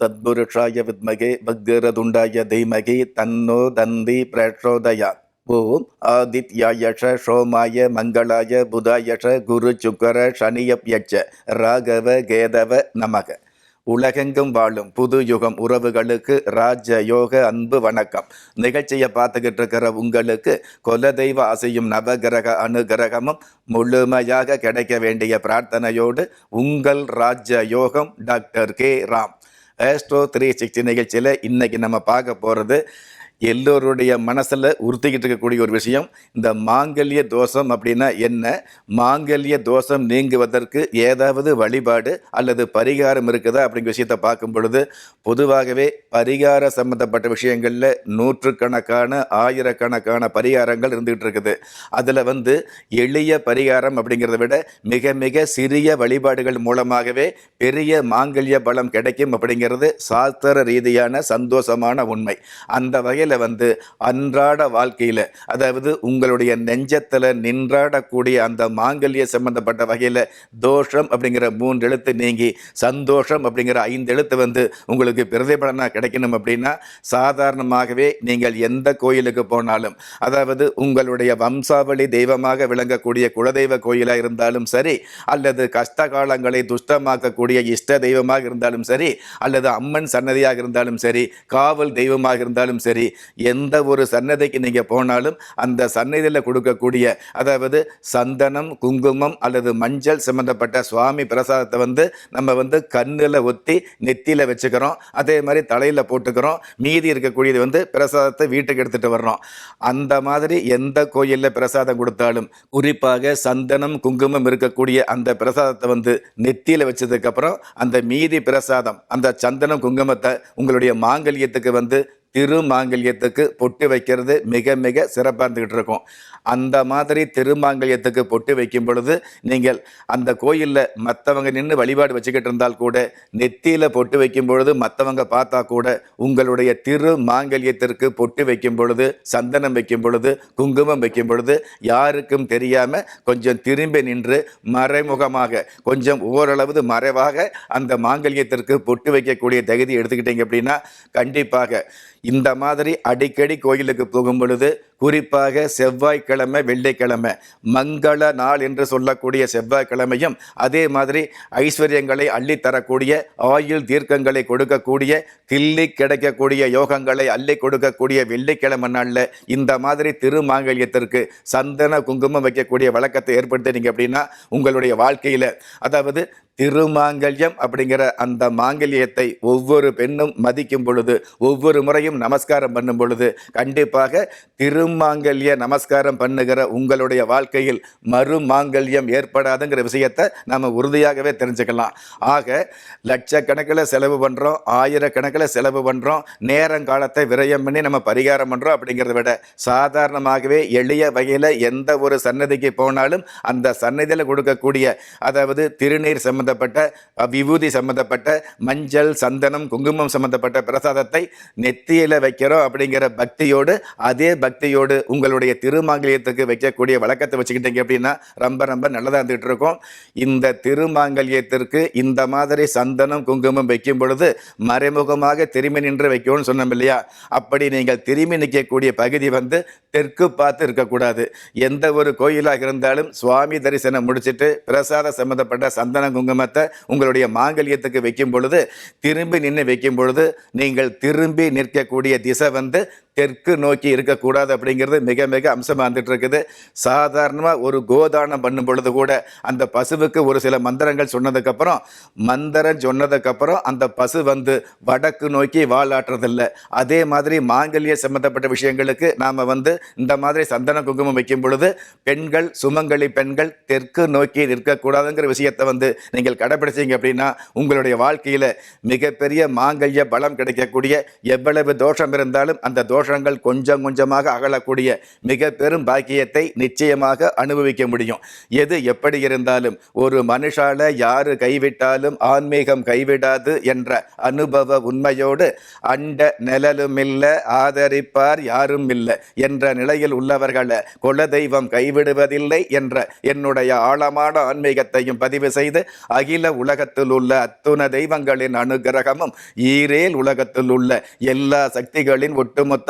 தத்புருஷாய வித்மகே பக்ரதுண்டாய தீமகி தன்னோ தந்தி பிரச்சோதயா ஓம் ஆதித்யாயஷ சோமாய மங்களாய புதாயஷ குரு சுக்கர சனியப்யட்ச ராகவ கேதவ நமக உலகெங்கும் வாழும் புது யுகம் உறவுகளுக்கு ராஜ யோக அன்பு வணக்கம். நிகழ்ச்சியை பார்த்துக்கிட்டு இருக்கிற உங்களுக்கு குலதெய்வ ஆசையும் நவகிரக அனுகிரகமும் முழுமையாக கிடைக்க வேண்டிய பிரார்த்தனையோடு உங்கள் Raja Yogam doctor K Ram. Astro three sixty நிகழ்ச்சியில் இன்னைக்கு நம்ம பார்க்க போகிறது எல்லோருடைய மனசில் உறுத்திக்கிட்டு இருக்கக்கூடிய ஒரு விஷயம் இந்த மாங்கல்ய தோஷம் அப்படின்னா என்ன? மாங்கல்ய தோஷம் நீங்குவதற்கு ஏதாவது வழிபாடு அல்லது பரிகாரம் இருக்குதா அப்படிங்கிற விஷயத்தை பார்க்கும் பொழுது பொதுவாகவே பரிகார சம்பந்தப்பட்ட விஷயங்களில் நூற்றுக்கணக்கான ஆயிரக்கணக்கான பரிகாரங்கள் இருந்துகிட்டு இருக்குது. அதில் வந்து எளிய பரிகாரம் அப்படிங்கிறத விட மிக மிக சிறிய வழிபாடுகள் மூலமாகவே பெரிய மாங்கல்ய பலம் கிடைக்கும் அப்படிங்கிறது சாஸ்திர ரீதியான சந்தோஷமான உண்மை. அந்த வகையில் வந்து அன்றாட வாழ்க்கையில் அதாவது உங்களுடைய நெஞ்சத்தில் நின்றாடக்கூடிய அந்த மாங்கல்ய சம்பந்தப்பட்ட வகையில் தோஷம் அப்படிங்கிற மூன்று எழுத்து நீங்கி சந்தோஷம் அப்படிங்கிற ஐந்து எழுத்து வந்து உங்களுக்கு பிரதிபலனாக கிடைக்கணும் அப்படின்னா சாதாரணமாகவே நீங்கள் எந்த கோயிலுக்கு போனாலும் அதாவது உங்களுடைய வம்சாவளி தெய்வமாக விளங்கக்கூடிய குலதெய்வ கோயிலாக இருந்தாலும் சரி அல்லது கஷ்ட காலங்களை துஷ்டமாக்கக்கூடிய இஷ்ட தெய்வமாக இருந்தாலும் சரி அல்லது அம்மன் சன்னதியாக இருந்தாலும் சரி காவல் தெய்வமாக இருந்தாலும் சரி எந்த ஒரு சன்னதிக்கு நீங்கள் போனாலும் அந்த சன்னதியில் கொடுக்கக்கூடிய அதாவது சந்தனம் குங்குமம் அல்லது மஞ்சள் சம்பந்தப்பட்ட சுவாமி பிரசாதத்தை வந்து நம்ம வந்து கண்ணில் ஒத்தி நெத்தியில் வச்சுக்கிறோம். அதே மாதிரி தலையில் போட்டுக்கிறோம். மீதி இருக்கக்கூடியது வந்து பிரசாதத்தை வீட்டுக்கு எடுத்துகிட்டு வர்றோம். அந்த மாதிரி எந்த கோயிலில் பிரசாதம் கொடுத்தாலும் குறிப்பாக சந்தனம் குங்குமம் இருக்கக்கூடிய அந்த பிரசாதத்தை வந்து நெத்தியில் வச்சதுக்கப்புறம் அந்த மீதி பிரசாதம் அந்த சந்தனம் குங்குமத்தை உங்களுடைய மாங்கல்யத்துக்கு வந்து திருமாங்கல்யத்துக்கு பொட்டு வைக்கிறது மிக மிக சிறப்பாக இருந்துக்கிட்டு இருக்கும். அந்த மாதிரி திருமாங்கல்யத்துக்கு பொட்டு வைக்கும் பொழுது நீங்கள் அந்த கோயிலில் மற்றவங்க நின்று வழிபாடு வச்சுக்கிட்டு இருந்தால் கூட நெத்தியில் பொட்டு வைக்கும் பொழுது மற்றவங்க பார்த்தா கூட உங்களுடைய திரு மாங்கல்யத்திற்கு பொட்டு வைக்கும் பொழுது சந்தனம் வைக்கும் பொழுது குங்குமம் வைக்கும் பொழுது யாருக்கும் தெரியாமல் கொஞ்சம் திரும்பி நின்று மறைமுகமாக கொஞ்சம் ஓரளவு மறைவாக அந்த மாங்கல்யத்திற்கு பொட்டு வைக்கக்கூடிய தகுதி எடுத்துக்கிட்டீங்க அப்படின்னா கண்டிப்பாக இந்த மாதிரி அடிக்கடி கோயிலுக்கு போகும் பொழுது குறிப்பாக செவ்வாய்க்கிழமை வெள்ளிக்கிழமை மங்கள நாள் என்று சொல்லக்கூடிய செவ்வாய்க்கிழமையும் அதே மாதிரி ஐஸ்வர்யங்களை அள்ளித்தரக்கூடிய ஆயுள் தீர்க்கங்களை கொடுக்கக்கூடிய தில்லி கிடைக்கக்கூடிய யோகங்களை அள்ளி கொடுக்கக்கூடிய வெள்ளிக்கிழமை நாளில் இந்த மாதிரி திருமாங்கல்யத்திற்கு சந்தன குங்குமம் வைக்கக்கூடிய வழக்கத்தை ஏற்படுத்தினீங்க அப்படின்னா உங்களுடைய வாழ்க்கையில் அதாவது திருமாங்கல்யம் அப்படிங்கிற அந்த மாங்கல்யத்தை ஒவ்வொரு பெண்ணும் மதிக்கும் பொழுது ஒவ்வொரு முறையும் நமஸ்காரம் பண்ணும் பொழுது கண்டிப்பாக மறுமாங்கல்ய நமஸ்காரம் பண்ணுகிற உங்களுடைய வாழ்க்கையில் மறுமாங்கல்யம் ஏற்படாதுங்கிற விஷயத்தை நம்ம உறுதியாகவே தெரிஞ்சுக்கலாம். ஆக லட்சக்கணக்கில் செலவு பண்ணுறோம் ஆயிரக்கணக்கில் செலவு பண்ணுறோம் நேரங்காலத்தை விரயம் பண்ணி நம்ம பரிகாரம் பண்ணுறோம் அப்படிங்கிறத விட சாதாரணமாகவே எளிய வகையில் எந்த ஒரு சன்னதிக்கு போனாலும் அந்த சன்னதியில் கொடுக்கக்கூடிய அதாவது திருநீர் சம்பந்தப்பட்ட விபூதி சம்பந்தப்பட்ட மஞ்சள் சந்தனம் குங்குமம் சம்பந்தப்பட்ட பிரசாதத்தை நெத்தியில் வைக்கிறோம் அப்படிங்கிற பக்தியோடு அதே பக்தியோடு உங்களுடைய திருமாங்கல்யத்துக்கு வைக்கக்கூடிய வழக்கத்தை வச்சுக்கிட்டீங்க அப்படின்னா ரொம்ப ரொம்ப நல்லதாக இருந்துகிட்டு இருக்கும் இந்த திருமாங்கல்யத்திற்கு இந்த மாதிரி சந்தனம் குங்குமம் வைக்கும் பொழுது மறைமுகமாக திரும்பி நின்று வைக்கணும்னு சொன்னோம் இல்லையா? அப்படி நீங்கள் திரும்பி நிற்கக்கூடிய பகுதி வந்து தெற்கு பார்த்து இருக்கக்கூடாது. எந்த ஒரு கோயிலாக இருந்தாலும் சுவாமி தரிசனம் முடிச்சிட்டு பிரசாத சம்பந்தப்பட்ட சந்தன குங்குமத்தை உங்களுடைய மாங்கல்யத்துக்கு வைக்கும் பொழுது திரும்பி நின்று வைக்கும் பொழுது நீங்கள் திரும்பி நிற்கக்கூடிய திசை வந்து தெற்கு நோக்கி இருக்கக்கூடாது அப்படிங்கிறது மிக மிக அம்சமாக வந்துட்டு இருக்குது சாதாரணமாக ஒரு கோதானம் பண்ணும் பொழுது கூட அந்த பசுவுக்கு ஒரு சில மந்திரங்கள் சொன்னதுக்கப்புறம் மந்திரம் சொன்னதுக்கப்புறம் அந்த பசு வந்து வடக்கு நோக்கி வாலாட்டுறதில்லை அதே மாதிரி மாங்கல்ய சம்மந்தப்பட்ட விஷயங்களுக்கு நாம் வந்து இந்த மாதிரி சந்தன குங்குமம் வைக்கும் பொழுது பெண்கள் சுமங்கலி பெண்கள் தெற்கு நோக்கி நிற்கக்கூடாதுங்கிற விஷயத்தை வந்து நீங்கள் கடைபிடிச்சிங்க அப்படின்னா உங்களுடைய வாழ்க்கையில் மிகப்பெரிய மாங்கல்ய பலம் கிடைக்கக்கூடிய எவ்வளவு தோஷம் இருந்தாலும் அந்த தோஷம் தோஷங்கள் கொஞ்சம் கொஞ்சமாக அகலக்கூடிய மிக பெரும் பாக்கியத்தை நிச்சயமாக அனுபவிக்க முடியும். எது எப்படி இருந்தாலும் ஒரு மனுஷால யாரு கைவிட்டாலும் ஆன்மீகம் கைவிடாது என்ற அனுபவ உண்மையோடு அண்ட நிழலுமில்ல ஆதரிப்பார் யாரும் இல்லை என்ற நிலையில் உள்ளவர்களை குலதெய்வம் கைவிடுவதில்லை என்ற என்னுடைய ஆழமான ஆன்மீகத்தையும் பதிவு செய்து அகில உலகத்தில் உள்ள அத்துண தெய்வங்களின் அனுகிரகமும் ஈரேல் உலகத்தில் உள்ள எல்லா சக்திகளின் ஒட்டுமொத்த